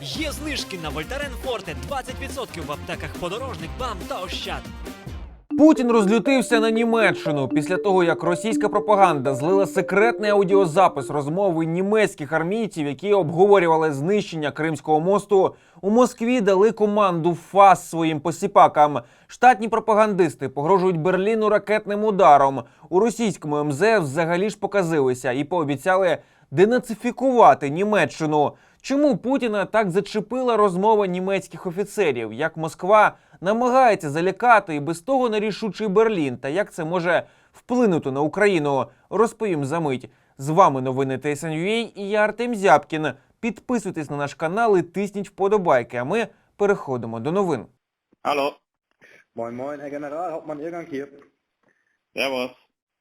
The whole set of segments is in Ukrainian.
Є знижки на Вольтарен Форте 20% в аптеках подорожник, БАМ та Ощад. Путін розлютився на Німеччину після того, як російська пропаганда злила секретний аудіозапис розмови німецьких армійців, які обговорювали знищення Кримського мосту. У Москві дали команду ФАС своїм посіпакам. Штатні пропагандисти погрожують Берліну ракетним ударом. У російському МЗ взагалі ж показилися і пообіцяли денацифікувати Німеччину. Чому Путіна так зачепила розмова німецьких офіцерів? Як Москва намагається залякати і без того нерішучий Берлін, та як це може вплинути на Україну? Розповім за мить. З вами новини ТСНЮА і я Артем Зябкін. Підписуйтесь на наш канал і тисніть вподобайки. А ми переходимо до новин. Hallo. Moin Moin, Herr General, Hauptmann Irgang hier. Servus.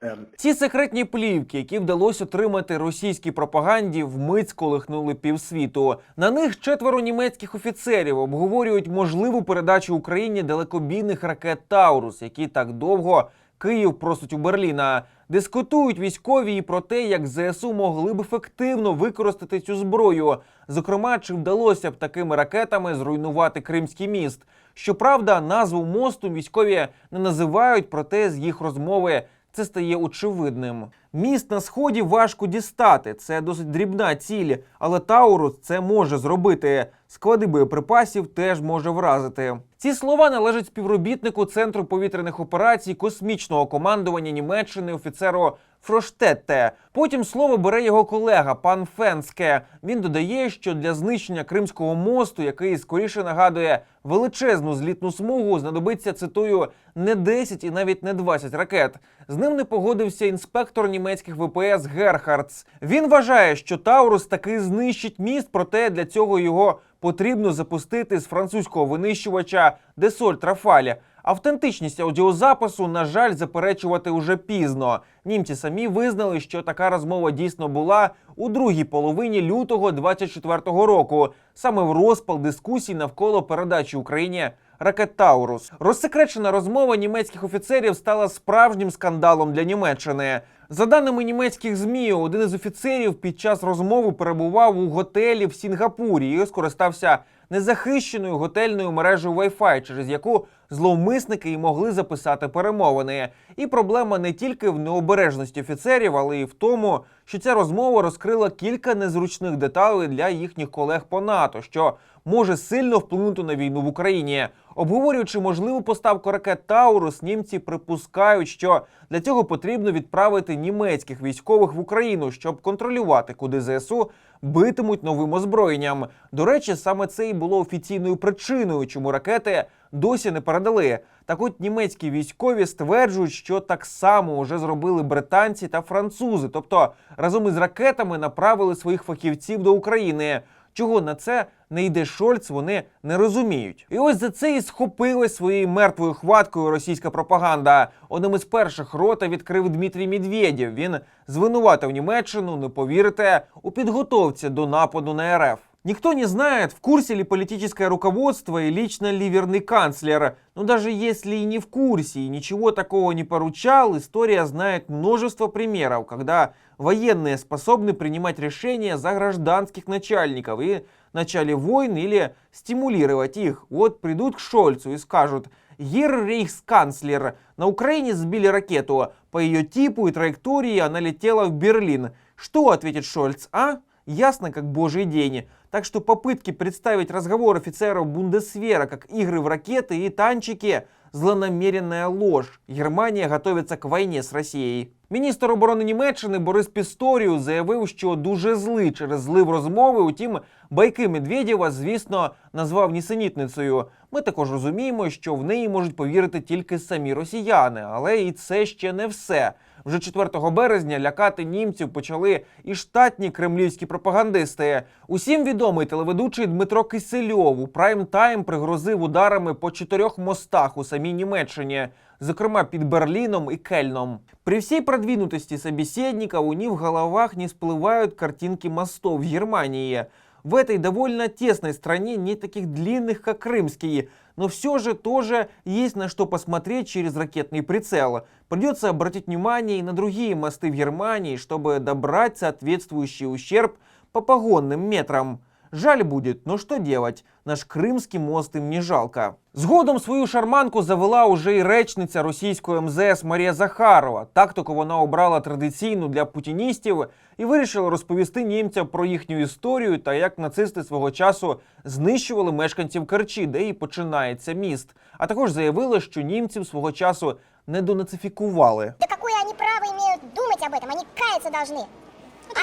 Ähm, Ці секретні плівки, які вдалося отримати російській пропаганді, вмить сколихнули півсвіту. На них четверо німецьких офіцерів обговорюють можливу передачу Україні далекобійних ракет Таурус, які так довго Київ просить у Берліна. Дискутують військові і про те, як ЗСУ могли б ефективно використати цю зброю. Зокрема, чи вдалося б такими ракетами зруйнувати Кримський міст. Щоправда, назву мосту військові не називають, проте з їх розмови це стає очевидним. Міст на сході важко дістати. Це досить дрібна ціль, але Таурус це може зробити. Склади боєприпасів теж може вразити. Ці слова належать співробітнику Центру повітряних операцій космічного командування Німеччини офіцеру Фроштетте. Потім слово бере його колега пан Фенске. Він додає, що для знищення Кримського мосту, який скоріше нагадує величезну злітну смугу, знадобиться цитую не 10 і навіть не 20 ракет. З ним не погодився інспектор німецьких ВПС Герхардс. Він вважає, що Таурус таки знищить міст, проте для цього його потрібно запустити з французького винищувача Десоль Трафалі. Автентичність аудіозапису, на жаль, заперечувати уже пізно. Німці самі визнали, що така розмова дійсно була у другій половині лютого 24-го року, саме в розпал дискусій навколо передачі Україні ракет Таурус. Розсекречена розмова німецьких офіцерів стала справжнім скандалом для Німеччини. За даними німецьких змі, один із офіцерів під час розмови перебував у готелі в Сінгапурі і скористався незахищеною готельною мережею Wi-Fi, через яку зловмисники й могли записати перемовини. І проблема не тільки в необережності офіцерів, але й в тому, що ця розмова розкрила кілька незручних деталей для їхніх колег по НАТО, що може сильно вплинути на війну в Україні. Обговорюючи можливу поставку ракет Таурус, німці припускають, що для цього потрібно відправити німецьких військових в Україну, щоб контролювати, куди ЗСУ битимуть новим озброєнням. До речі, саме це і було офіційною причиною, чому ракети досі не передали. Так от німецькі військові стверджують, що так само вже зробили британці та французи, тобто разом із ракетами направили своїх фахівців до України. Чого на це не йде Шольц, вони не розуміють. І ось за це і схопилась своєю мертвою хваткою російська пропаганда. Одним із перших рота відкрив Дмитрій Медведєв. Він звинуватив Німеччину, не повірите, у підготовці до нападу на РФ. Никто не знает, в курсе ли политическое руководство и лично ли верный канцлер. Но даже если и не в курсе и ничего такого не поручал, история знает множество примеров, когда военные способны принимать решения за гражданских начальников и в начале войн или стимулировать их. Вот придут к Шольцу и скажут, Гер рейхсканцлер, на Украине сбили ракету. По ее типу и траектории она летела в Берлин. Что ответит Шольц, а? Ясно, как божий день. Так что попытки представить разговор офицеров Бундесвера как игры в ракеты и танчики – злонамеренная ложь. Германия готовится к войне з Росією. Міністр оборони Німеччини Борис Пісторіус заявив, що дуже злий через злив розмови. Утім, байки Медведєва, звісно, назвав нісенітницею. Ми також розуміємо, що в неї можуть повірити тільки самі росіяни, але і це ще не все. Вже 4 березня лякати німців почали і штатні кремлівські пропагандисти. Усім відомий телеведучий Дмитро Кисельов у прайм-тайм пригрозив ударами по чотирьох мостах у самій Німеччині, зокрема під Берліном і Кельном. При всей продвинутости собеседников у них в головах не всплывают картинки мостов в Германии. В этой довольно тесной стране нет таких длинных, как крымские, но все же тоже есть на что посмотреть через ракетный прицел. Придется обратить внимание и на другие мосты в Германии, чтобы добрать соответствующий ущерб по погонным метрам. Жаль будет, но что делать? Наш кримський мост їм не жалко. Згодом свою шарманку завела уже й речниця російської МЗС Марія Захарова. Тактику вона обрала традиційну для путіністів і вирішила розповісти німцям про їхню історію та як нацисти свого часу знищували мешканців Керчі, де і починається міст. А також заявила, що німців свого часу не донацифікували. Да какое они право имеют думать об этом? Они каяться должны.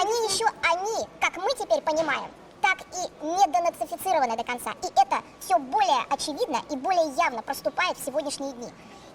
Они еще, они, как мы теперь понимаем, так и не денацифицированы до конца. И это все более очевидно и более явно проступает в сегодняшние дни.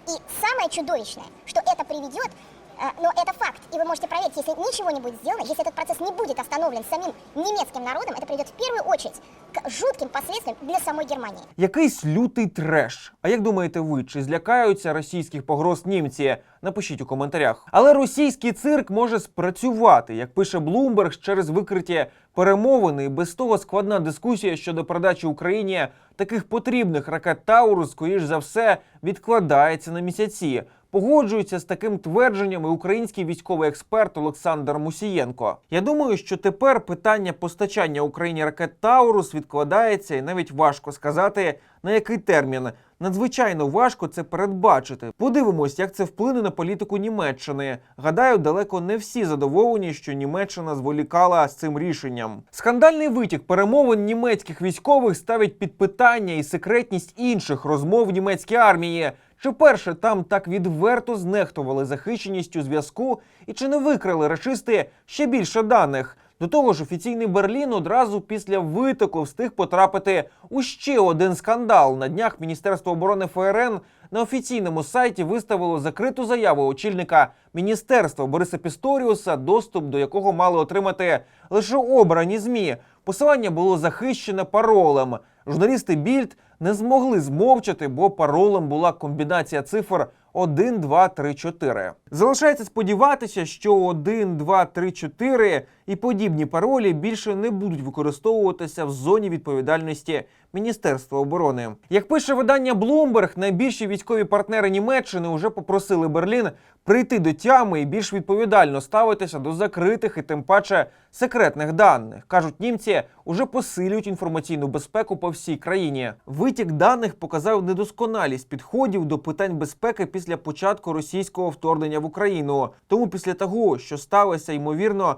И самое чудовищное, что это приведет, э, но это факт, и вы можете проверить, если ничего не будет сделано, если этот процесс не будет остановлен самим немецким народом, это приведет в первую очередь к жутким последствиям для самой Германии. Якийсь лютий треш. А як думаєте ви, чи злякаються російських погроз німці? Напишіть у коментарях. Але російський цирк може спрацювати, як пише Блумберг, через викриті перемовини. І без того складна дискусія щодо передачі Україні таких потрібних ракет Таурус, скоріш за все, відкладається на місяці. Погоджується з таким твердженням і український військовий експерт Олександр Мусієнко. Я думаю, що тепер питання постачання Україні ракет Таурус відкладається, і навіть важко сказати на який термін. Надзвичайно важко це передбачити. Подивимось, як це вплине на політику Німеччини. Гадаю, далеко не всі задоволені, що Німеччина зволікала з цим рішенням. Скандальний витік перемовин німецьких військових ставить під питання і секретність інших розмов в німецькій армії. Чи перше там так відверто знехтували захищеністю зв'язку, і чи не викрали рашисти ще більше даних? До того ж, офіційний Берлін одразу після витоку встиг потрапити у ще один скандал. На днях Міністерство оборони ФРН на офіційному сайті виставило закриту заяву очільника міністерства Бориса Пісторіуса, доступ до якого мали отримати лише обрані змі. Посилання було захищене паролем. Журналісти Більд не змогли змовчати, бо паролем була комбінація цифр 1, 2, 3, 4. Залишається сподіватися, що 1, 2, 3, 4 і подібні паролі більше не будуть використовуватися в зоні відповідальності Міністерства оборони. Як пише видання Bloomberg, найбільші військові партнери Німеччини вже попросили Берлін прийти до тями і більш відповідально ставитися до закритих і тим паче секретних даних. кажуть, німці уже посилюють інформаційну безпеку по всій країні. Витік даних показав недосконалість підходів до питань безпеки після початку російського вторгнення в Україну. Тому після того, що сталося, ймовірно,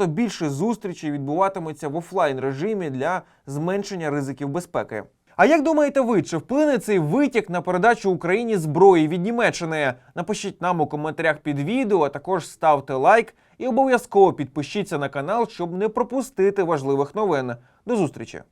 набагато більше зустрічей відбуватиметься в офлайн режимі для зменшення ризиків безпеки. А як думаєте ви, чи вплине цей витік на передачу Україні зброї від Німеччини? Напишіть нам у коментарях під відео, а також ставте лайк і обов'язково підпишіться на канал, щоб не пропустити важливих новин. До зустрічі!